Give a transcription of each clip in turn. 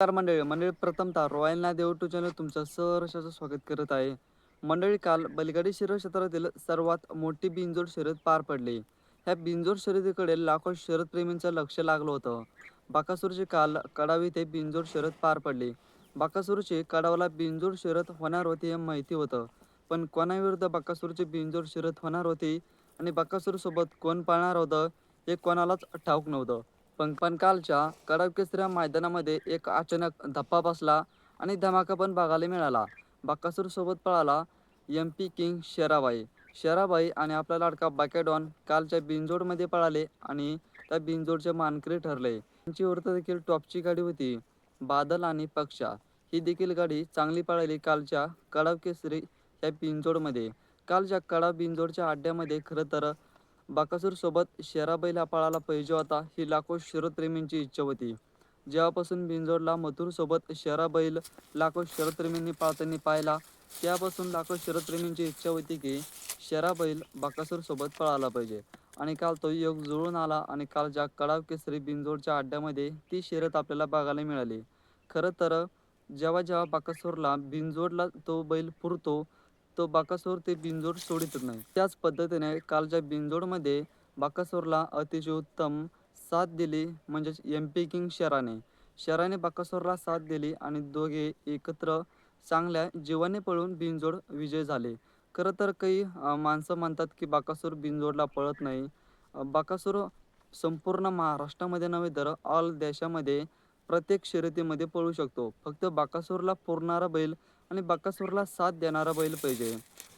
नमस्कार मंडळी. मंडळी प्रथमतः रॉयल ना देव टू चॅनल तुमचं सहर्षाचं स्वागत करत आहे. मंडळी काल बलगाडी शिरो क्षेत्रातील सर्वात मोठी बिनजोड शर्यत पार पडली. ह्या बिनजोड शर्यतीकडे लाखो शरदप्रेमींचं लक्ष लागलं होतं. बाकासूरची काल कडावी ते बिनजोड शर्यत पार पडली. बाकासूरची कडावला बिनजोड शर्यत होणार होती हे माहिती होतं. पण कोणाविरुद्ध बाकासूरची बिनजोड शर्यत होणार होती आणि बाकासूरसोबत कोण पाळणार होतं हे कोणालाच ठाऊक नव्हतं. पण पण कालच्या कडक केसऱ्या मैदानामध्ये एक अचानक धप्पा बसला आणि धमाका पण बघायला मिळाला. बाकासूर सोबत पळाला M P king Sherabai. Sherabai आणि आपला लाडका बाकेडॉन कालच्या बिनजोडमध्ये पळाले आणि त्या बिंजोडचे मानकरी ठरले. त्यांची वृत्त देखील टॉपची गाडी होती बादल आणि पक्षा. ही देखील गाडी चांगली पळाली कालच्या कडाव केसरी या बिंजोडमध्ये कालच्या कडा बिंजोडच्या अड्ड्यामध्ये खरं तर बाकासूर सोबत हा पळाला पाहिजे होता ही लाखो शरदप्रेमींची इच्छा होती. जेव्हापासून बिंजोडला मथुर सोबत शराबैल लाखो शरदप्रेमींनी पाळताना पाहिला त्यापासून लाखो शरदप्रेमींची इच्छा होती की शेराबैल बाकासूर सोबत पळाला पाहिजे. आणि काल तो योग जुळून आला आणि काल ज्या कडाव केसरी बिंजोडच्या अड्ड्यामध्ये ती शर्यत आपल्याला बघायला मिळाली. खरं तर जेव्हा जेव्हा बाकासूरला बिंजोडला तो बैल पुरतो तो बाकासूर ते बिंजोड सोडितच नाही. त्याच पद्धतीने कालच्या बिंजोडमध्ये बाकासूरला अतिशय उत्तम साथ दिली म्हणजेच एम पी किंग शराने. शराने बाकासोरला साथ दिली आणि दोघे एकत्र चांगल्या जीवाने पळून बिनजोड विजय झाले. खरं तर काही माणसं म्हणतात की बाकासूर बिनजोडला पळत नाही. बाकासूर संपूर्ण महाराष्ट्रामध्ये नव्हे तर ऑल देशामध्ये प्रत्येक शर्यतीमध्ये पळू शकतो. फक्त बाकासूरला पुरणारा बैल आणि बाकासूरला साथ देणारा बैल पाहिजे.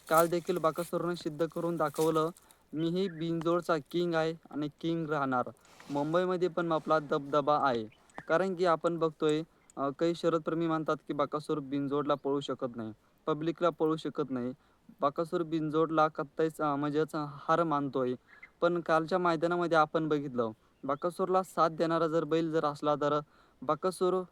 काल देखील बाकासूरने सिद्ध करून दाखवलं मीही बिनजोडचा किंग आहे आणि किंग राहणार. मुंबईमध्ये पण आपला दबदबा आहे. कारण की आपण बघतोय काही शरदप्रेमी म्हणतात की बाकासूर बिनजोडला पळू शकत नाही. पब्लिकला पळू शकत नाही. बाकासूर बिनजोडला कत्ताईच म्हणजेच हार मानतोय. पण कालच्या मैदानामध्ये आपण बघितलं बाकासूरला साथ देणारा जर बैल जर असला तर बाकासूर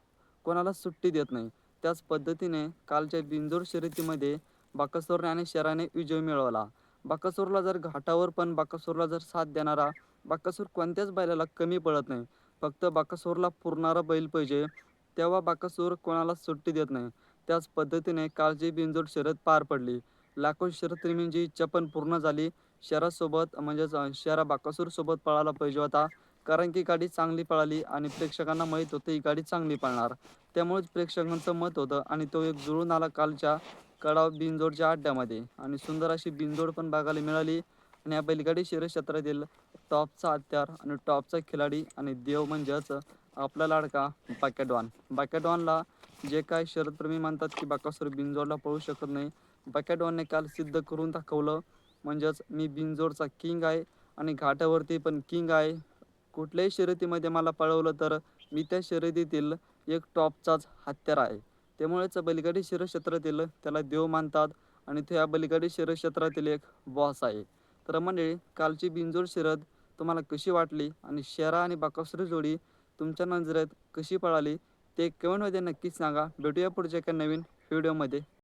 कोणाला सुट्टी देत नाही. त्याच पद्धतीने कालच्या बिंजोर शर्यतीमध्ये बाकासूरने आणि शराने विजय मिळवला. बाकासूरला जर घाटावर पण बाकासूरला जर साथ देणारा बाकासूर कोणत्याच बैलाला कमी पडत नाही. फक्त बाकासूरला पुरणारा बैल पाहिजे तेव्हा बाकासूर कोणाला सुट्टी देत नाही. त्याच पद्धतीने कालची बिंजोड शर्यत पार पडली. लाखो शरदप्रेमींची इच्छा पण पूर्ण झाली. शहरासोबत म्हणजेच शहरा बाकासूरसोबत पळायला पाहिजे होता. कारण की गाडी चांगली पळाली आणि प्रेक्षकांना माहीत होतं ही गाडी चांगली पळणार. त्यामुळेच प्रेक्षकांचं मत होतं आणि तो एक जुळून आला कालच्या कडाव बिनजोडच्या अड्ड्यामध्ये. आणि सुंदर अशी बिनजोड पण बघायला मिळाली. आणि या बैलगाडी शर्यत क्षेत्रातील टॉपचा हत्यार आणि टॉपचा खिलाडी आणि देव म्हणजेच आपला लाडका बाकॅडॉन बाकॅडॉनला जे काय शरदप्रेमी म्हणतात की बाकासूर बिनजोडला पळू शकत नाही. बाकॅडॉनने काल सिद्ध करून दाखवलं म्हणजेच मी बिनजोडचा किंग आहे आणि घाटावरती पण किंग आहे. कुठल्याही शर्यतीमध्ये मला पळवलं तर मी त्या शर्यतीतील एक टॉपचाच हत्यार आहे. त्यामुळेच बलिगाडी शिरक्षेत्रातील त्याला देव मानतात आणि तो या बलिगाडी शिरक्षेत्रातील एक बॉस आहे. तर मंडळी कालची बिंजोड शिरत तुम्हाला कशी वाटली आणि शेरा आणि बाकासुरी जोडी तुमच्या नजरेत कशी पळाली ते कमेंटमध्ये नक्कीच सांगा. भेटूया पुढच्या एका नवीन व्हिडिओमध्ये